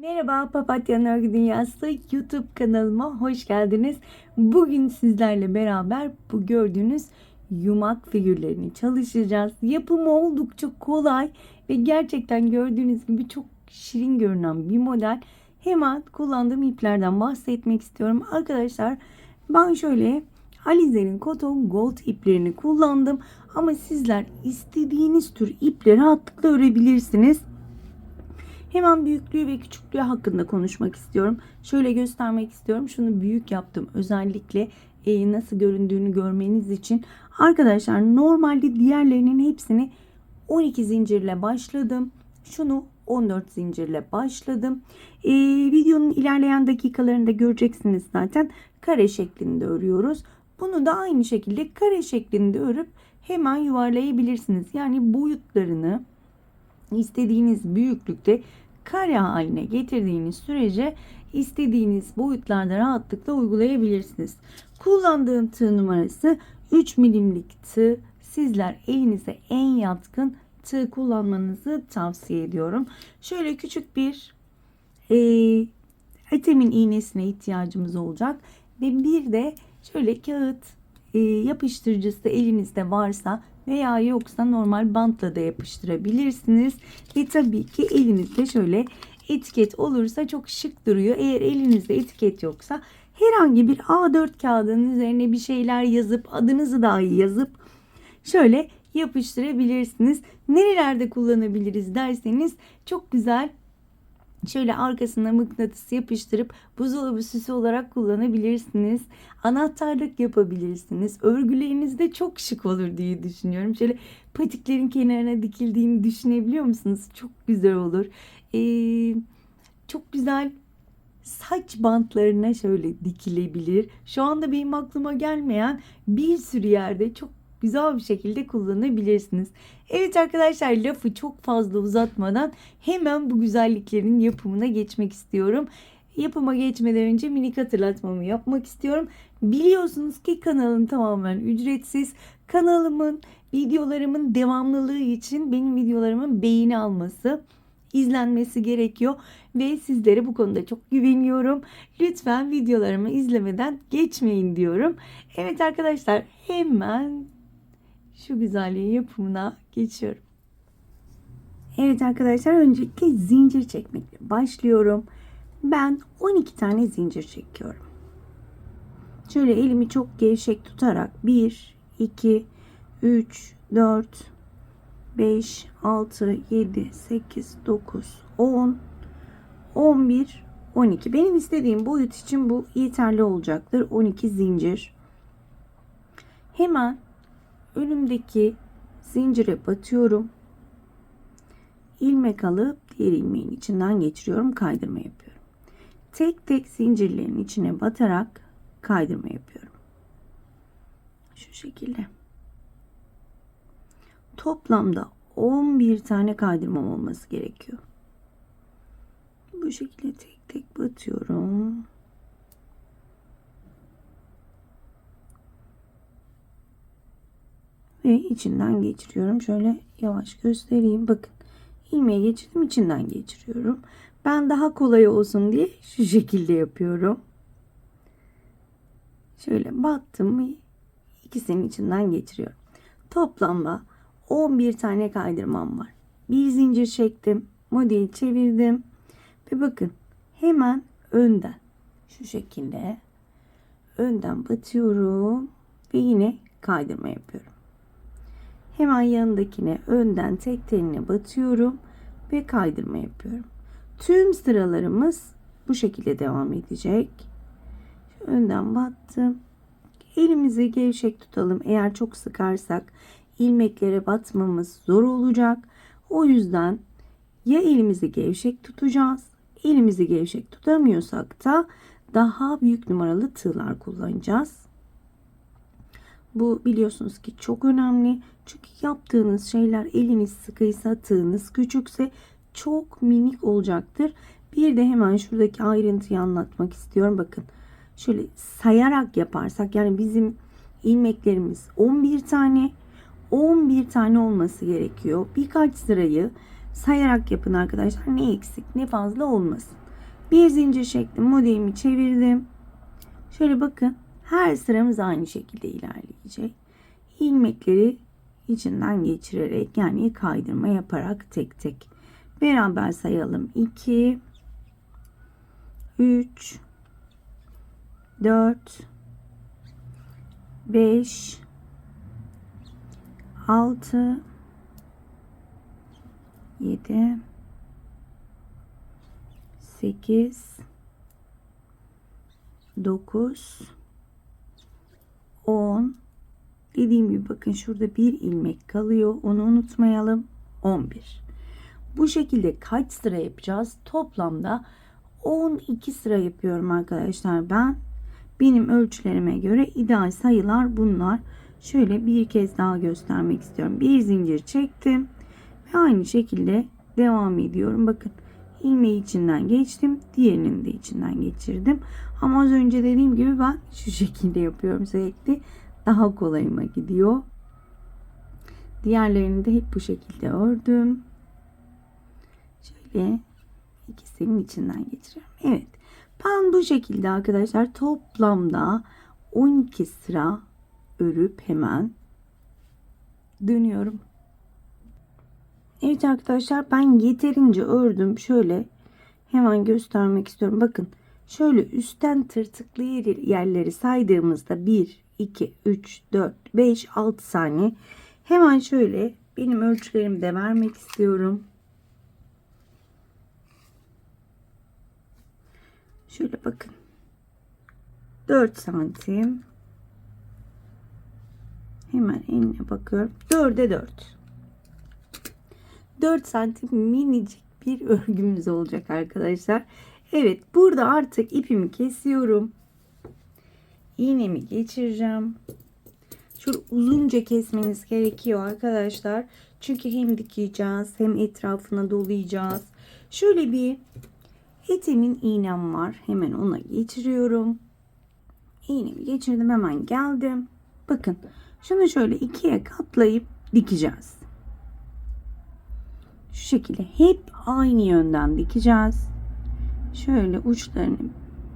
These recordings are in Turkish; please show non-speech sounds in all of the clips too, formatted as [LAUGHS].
Merhaba Papatya Örgü Dünyası YouTube kanalıma hoş geldiniz. Bugün sizlerle beraber bu gördüğünüz yumak figürlerini çalışacağız. Yapımı oldukça kolay ve gerçekten gördüğünüz gibi çok şirin görünen bir model. Hemen kullandığım iplerden bahsetmek istiyorum. Arkadaşlar ben şöyle Alize'nin Cotton Gold iplerini kullandım. Ama sizler istediğiniz tür ipleri rahatlıkla örebilirsiniz. Hemen büyüklüğü ve küçüklüğü hakkında konuşmak istiyorum. Şöyle göstermek istiyorum. Şunu büyük yaptım. Özellikle e, nasıl göründüğünü görmeniz için. Arkadaşlar normalde diğerlerinin hepsini 12 zincirle başladım. Şunu 14 zincirle başladım. E, videonun ilerleyen dakikalarında göreceksiniz zaten. Kare şeklinde örüyoruz. Bunu da aynı şekilde kare şeklinde örüp hemen yuvarlayabilirsiniz. Yani boyutlarını istediğiniz büyüklükte kare haline getirdiğiniz sürece istediğiniz boyutlarda rahatlıkla uygulayabilirsiniz. Kullandığım tığ numarası 3 milimlik tığ. Sizler elinize en yatkın tığ kullanmanızı tavsiye ediyorum. Şöyle küçük bir e, etemin iğnesine ihtiyacımız olacak ve bir de şöyle kağıt e, yapıştırıcısı elinizde varsa veya yoksa normal bantla da yapıştırabilirsiniz. Ve tabii ki elinizde şöyle etiket olursa çok şık duruyor. Eğer elinizde etiket yoksa herhangi bir A4 kağıdının üzerine bir şeyler yazıp adınızı dahi yazıp şöyle yapıştırabilirsiniz. Nerelerde kullanabiliriz derseniz çok güzel Şöyle arkasına mıknatıs yapıştırıp buzdolabı süsü olarak kullanabilirsiniz. Anahtarlık yapabilirsiniz. Örgülerinizde çok şık olur diye düşünüyorum. Şöyle patiklerin kenarına dikildiğini düşünebiliyor musunuz? Çok güzel olur. Ee, çok güzel saç bantlarına şöyle dikilebilir. Şu anda benim aklıma gelmeyen bir sürü yerde çok güzel bir şekilde kullanabilirsiniz. Evet arkadaşlar lafı çok fazla uzatmadan hemen bu güzelliklerin yapımına geçmek istiyorum. Yapıma geçmeden önce minik hatırlatmamı yapmak istiyorum. Biliyorsunuz ki kanalım tamamen ücretsiz. Kanalımın, videolarımın devamlılığı için benim videolarımın beğeni alması, izlenmesi gerekiyor ve sizlere bu konuda çok güveniyorum. Lütfen videolarımı izlemeden geçmeyin diyorum. Evet arkadaşlar hemen şu güzelliğin yapımına geçiyorum. Evet arkadaşlar öncelikle zincir çekmekle başlıyorum. Ben 12 tane zincir çekiyorum. Şöyle elimi çok gevşek tutarak 1, 2, 3, 4, 5, 6, 7, 8, 9, 10, 11, 12. Benim istediğim boyut için bu yeterli olacaktır. 12 zincir. Hemen önümdeki zincire batıyorum. ilmek alıp diğer ilmeğin içinden geçiriyorum. Kaydırma yapıyorum. Tek tek zincirlerin içine batarak kaydırma yapıyorum. Şu şekilde. Toplamda 11 tane kaydırmam olması gerekiyor. Bu şekilde tek tek batıyorum. Ve içinden geçiriyorum. Şöyle yavaş göstereyim. Bakın ilmeği geçirdim içinden geçiriyorum. Ben daha kolay olsun diye şu şekilde yapıyorum. Şöyle battım ikisinin içinden geçiriyorum. Toplamda 11 tane kaydırmam var. Bir zincir çektim. Modeli çevirdim. Ve bakın hemen önden şu şekilde önden batıyorum ve yine kaydırma yapıyorum. Hemen yanındakine önden tek teline batıyorum ve kaydırma yapıyorum. Tüm sıralarımız bu şekilde devam edecek. Önden battım. Elimizi gevşek tutalım. Eğer çok sıkarsak ilmeklere batmamız zor olacak. O yüzden ya elimizi gevşek tutacağız. Elimizi gevşek tutamıyorsak da daha büyük numaralı tığlar kullanacağız. Bu biliyorsunuz ki çok önemli. Çünkü yaptığınız şeyler eliniz sıkıysa, tığınız küçükse çok minik olacaktır. Bir de hemen şuradaki ayrıntıyı anlatmak istiyorum. Bakın şöyle sayarak yaparsak yani bizim ilmeklerimiz 11 tane 11 tane olması gerekiyor. Birkaç sırayı sayarak yapın arkadaşlar. Ne eksik ne fazla olmasın. Bir zincir çektim. Modelimi çevirdim. Şöyle bakın. Her sıramız aynı şekilde ilerleyecek. İlmekleri içinden geçirerek yani kaydırma yaparak tek tek beraber sayalım. 2 3 4 5 6 7 8 9 10 dediğim gibi bakın şurada bir ilmek kalıyor. Onu unutmayalım. 11 bu şekilde kaç sıra yapacağız? Toplamda 12 sıra yapıyorum arkadaşlar ben. Benim ölçülerime göre ideal sayılar bunlar. Şöyle bir kez daha göstermek istiyorum. Bir zincir çektim ve aynı şekilde devam ediyorum. Bakın ilmeği içinden geçtim diğerinin de içinden geçirdim. Ama az önce dediğim gibi ben şu şekilde yapıyorum sürekli daha kolayıma gidiyor diğerlerini de hep bu şekilde ördüm şöyle ikisinin içinden geçiriyorum evet ben bu şekilde arkadaşlar toplamda 12 sıra örüp hemen dönüyorum Evet arkadaşlar ben yeterince ördüm. Şöyle hemen göstermek istiyorum. Bakın şöyle üstten tırtıklı yerleri saydığımızda 1, 2, 3, 4, 5, 6 saniye. Hemen şöyle benim ölçülerimi de vermek istiyorum. Şöyle bakın. 4 santim. Hemen eline bakıyorum. 4'e 4. 4 santim minicik bir örgümüz olacak arkadaşlar. Evet burada artık ipimi kesiyorum. İğnemi geçireceğim. Şöyle uzunca kesmeniz gerekiyor arkadaşlar. Çünkü hem dikeceğiz hem etrafına dolayacağız. Şöyle bir etimin iğnem var. Hemen ona geçiriyorum. İğnemi geçirdim hemen geldim. Bakın şunu şöyle ikiye katlayıp dikeceğiz. Şu şekilde hep aynı yönden dikeceğiz. Şöyle uçlarını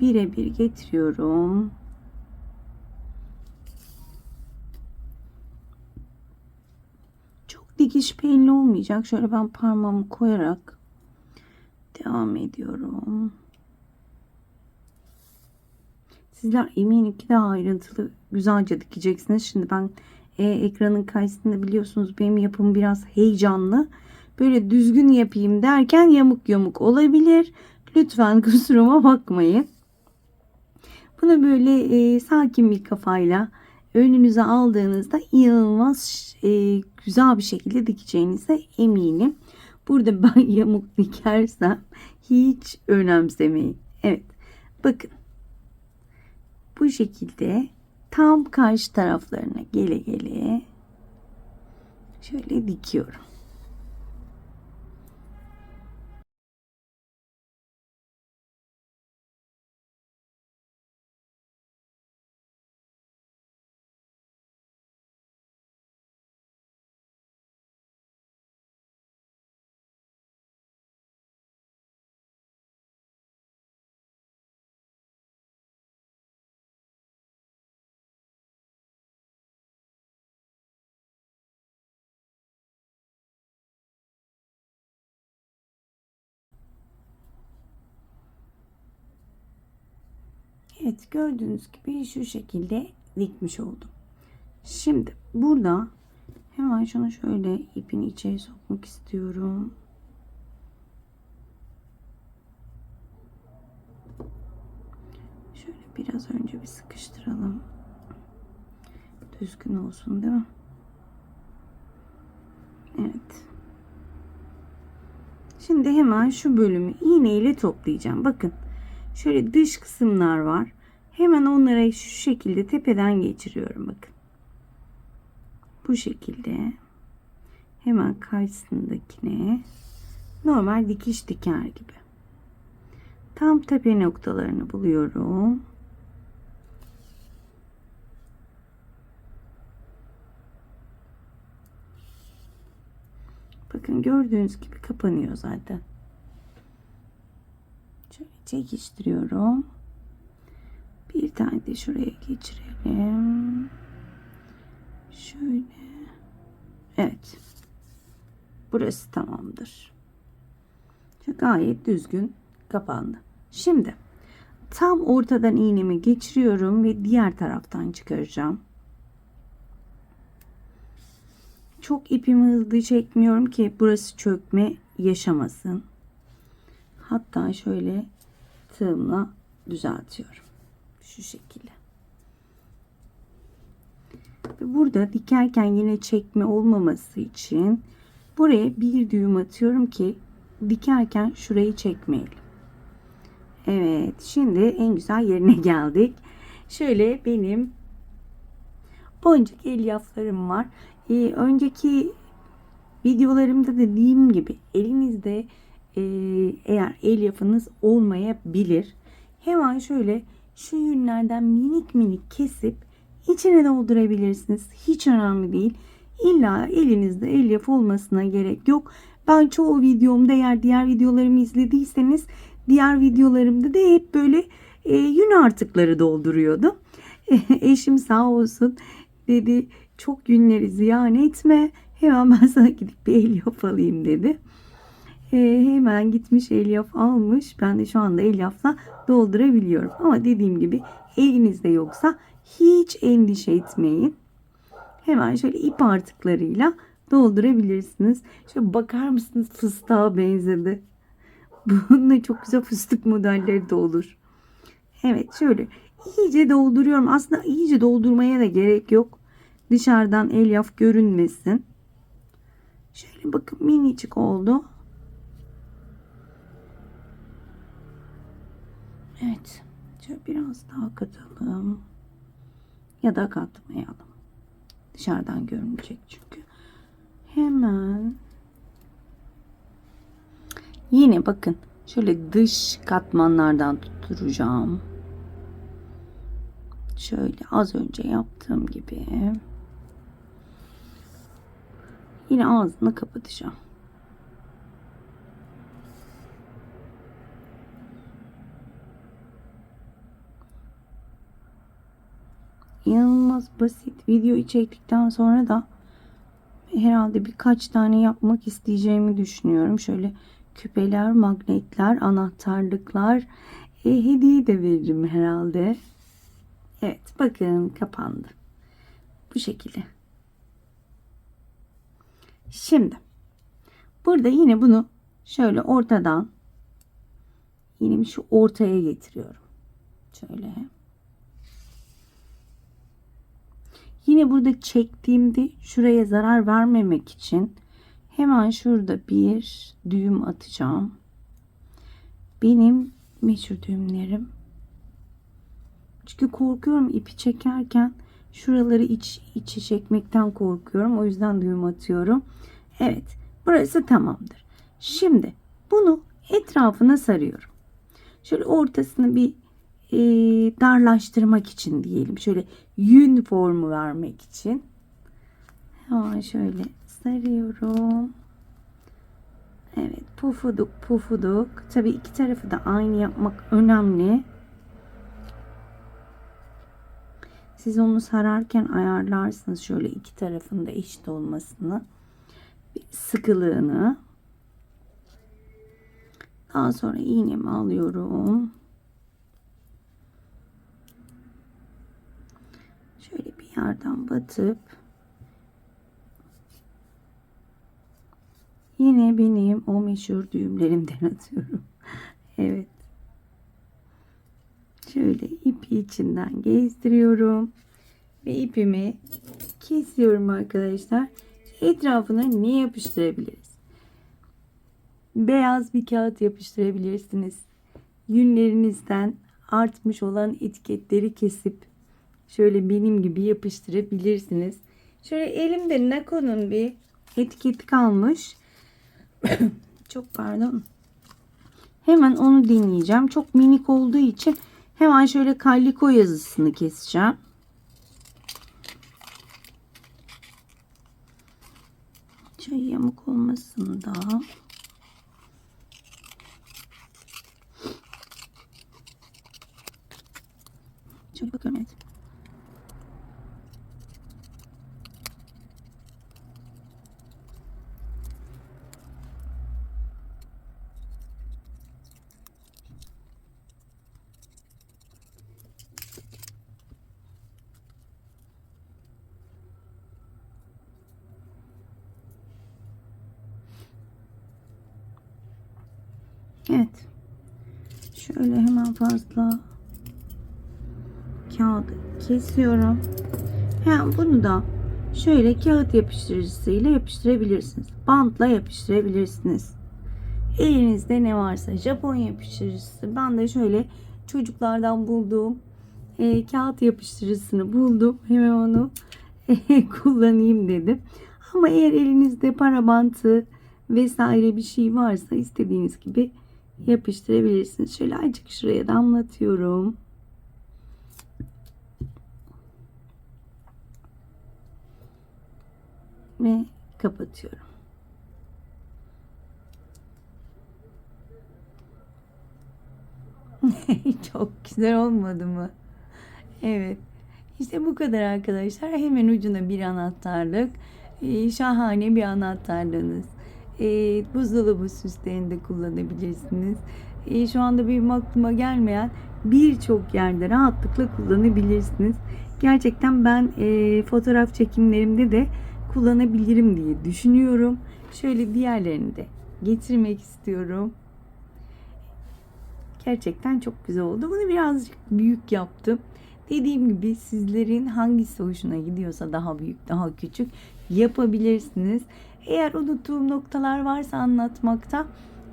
birebir getiriyorum. Çok dikiş belli olmayacak. Şöyle ben parmağımı koyarak devam ediyorum. Sizler eminim ki daha ayrıntılı güzelce dikeceksiniz. Şimdi ben e, ekranın karşısında biliyorsunuz benim yapım biraz heyecanlı böyle düzgün yapayım derken yamuk yamuk olabilir. Lütfen [LAUGHS] kusuruma bakmayın. Bunu böyle e, sakin bir kafayla önünüze aldığınızda inanılmaz e, güzel bir şekilde dikeceğinize eminim. Burada [LAUGHS] ben yamuk dikersem hiç önemsemeyin. Evet bakın bu şekilde tam karşı taraflarına gele gele şöyle dikiyorum. Evet gördüğünüz gibi şu şekilde dikmiş oldum. Şimdi burada hemen şunu şöyle ipin içeri sokmak istiyorum. Şöyle biraz önce bir sıkıştıralım. Düzgün olsun değil mi? Evet. Şimdi hemen şu bölümü iğne ile toplayacağım. Bakın şöyle dış kısımlar var. Hemen onlara şu şekilde tepeden geçiriyorum bakın. Bu şekilde hemen karşısındakine normal dikiş diker gibi. Tam tepe noktalarını buluyorum. Bakın gördüğünüz gibi kapanıyor zaten. Şöyle çekiştiriyorum. Bir tane de şuraya geçirelim. Şöyle. Evet. Burası tamamdır. Gayet düzgün kapandı. Şimdi tam ortadan iğnemi geçiriyorum ve diğer taraftan çıkaracağım. Çok ipimi hızlı çekmiyorum ki burası çökme yaşamasın. Hatta şöyle tığımla düzeltiyorum. Şu şekilde. Ve burada dikerken yine çekme olmaması için buraya bir düğüm atıyorum ki dikerken şurayı çekmeyelim. Evet şimdi en güzel yerine [LAUGHS] geldik. Şöyle benim boncuk elyaflarım var. Ee, önceki videolarımda dediğim gibi elinizde e, eğer elyafınız olmayabilir. Hemen şöyle şu yünlerden minik minik kesip içine doldurabilirsiniz. Hiç önemli değil. İlla elinizde elyaf olmasına gerek yok. Ben çoğu videomda eğer diğer videolarımı izlediyseniz diğer videolarımda da hep böyle e, yün artıkları dolduruyordum. [LAUGHS] Eşim sağ olsun dedi çok yünleri ziyan etme. Hemen ben sana gidip bir elyaf alayım dedi. E, hemen gitmiş elyaf almış. Ben de şu anda elyafla doldurabiliyorum. Ama dediğim gibi elinizde yoksa hiç endişe etmeyin. Hemen şöyle ip artıklarıyla doldurabilirsiniz. Şöyle bakar mısınız fıstığa benzedi. [LAUGHS] Bununla çok güzel fıstık modelleri de olur. Evet şöyle iyice dolduruyorum. Aslında iyice doldurmaya da gerek yok. Dışarıdan elyaf görünmesin. Şöyle bakın minicik oldu. Evet. Şöyle biraz daha katalım. Ya da katmayalım. Dışarıdan görünecek çünkü. Hemen yine bakın şöyle dış katmanlardan tutturacağım. Şöyle az önce yaptığım gibi. Yine ağzını kapatacağım. İnanılmaz basit videoyu çektikten sonra da herhalde birkaç tane yapmak isteyeceğimi düşünüyorum. Şöyle küpeler, magnetler, anahtarlıklar, e, hediye de veririm herhalde. Evet bakın kapandı. Bu şekilde. Şimdi burada yine bunu şöyle ortadan yine şu ortaya getiriyorum. Şöyle. Yine burada çektiğimde şuraya zarar vermemek için hemen şurada bir düğüm atacağım. Benim meşhur düğümlerim. Çünkü korkuyorum ipi çekerken şuraları iç içe çekmekten korkuyorum. O yüzden düğüm atıyorum. Evet burası tamamdır. Şimdi bunu etrafına sarıyorum. Şöyle ortasını bir e, darlaştırmak için diyelim. Şöyle yün formu vermek için. Hemen şöyle sarıyorum. Evet pufuduk pufuduk. Tabii iki tarafı da aynı yapmak önemli. Siz onu sararken ayarlarsınız şöyle iki tarafında eşit olmasını. Sıkılığını. Daha sonra iğnemi alıyorum. Yerden batıp yine benim o meşhur düğümlerimden [LAUGHS] atıyorum. evet. Şöyle ipi içinden gezdiriyorum. Ve ipimi kesiyorum arkadaşlar. Etrafına ne yapıştırabiliriz? Beyaz bir kağıt yapıştırabilirsiniz. Yünlerinizden artmış olan etiketleri kesip şöyle benim gibi yapıştırabilirsiniz. Şöyle elimde Nako'nun bir etiketi kalmış. [COUGHS] Çok pardon. Hemen onu deneyeceğim. Çok minik olduğu için hemen şöyle kalliko yazısını keseceğim. Şöyle yamuk olmasın da. Şöyle bakıyorum evet. Şöyle hemen fazla kağıdı kesiyorum. Hem bunu da şöyle kağıt yapıştırıcısıyla yapıştırabilirsiniz. Bantla yapıştırabilirsiniz. Elinizde ne varsa Japon yapıştırıcısı. Ben de şöyle çocuklardan bulduğum e, kağıt yapıştırıcısını buldum. Hemen onu [LAUGHS] kullanayım dedim. Ama eğer elinizde para bantı vesaire bir şey varsa istediğiniz gibi yapıştırabilirsiniz. Şöyle azıcık şuraya damlatıyorum. Ve kapatıyorum. [LAUGHS] Çok güzel olmadı mı? Evet. İşte bu kadar arkadaşlar. Hemen ucuna bir anahtarlık. Ee, şahane bir anahtarlığınız. Ee, buzdolabı süslerinde kullanabilirsiniz. Ee, şu anda benim aklıma gelmeyen birçok yerde rahatlıkla kullanabilirsiniz. Gerçekten ben e, fotoğraf çekimlerimde de kullanabilirim diye düşünüyorum. Şöyle diğerlerini de getirmek istiyorum. Gerçekten çok güzel oldu. Bunu birazcık büyük yaptım. Dediğim gibi sizlerin hangisi hoşuna gidiyorsa daha büyük, daha küçük yapabilirsiniz. Eğer unuttuğum noktalar varsa anlatmakta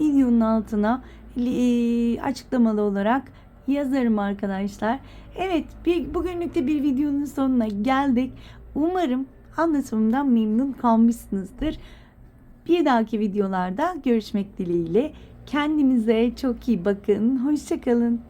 videonun altına e, açıklamalı olarak yazarım arkadaşlar. Evet, bir, bugünlük de bir videonun sonuna geldik. Umarım anlatımımdan memnun kalmışsınızdır. Bir dahaki videolarda görüşmek dileğiyle. Kendinize çok iyi bakın. Hoşçakalın.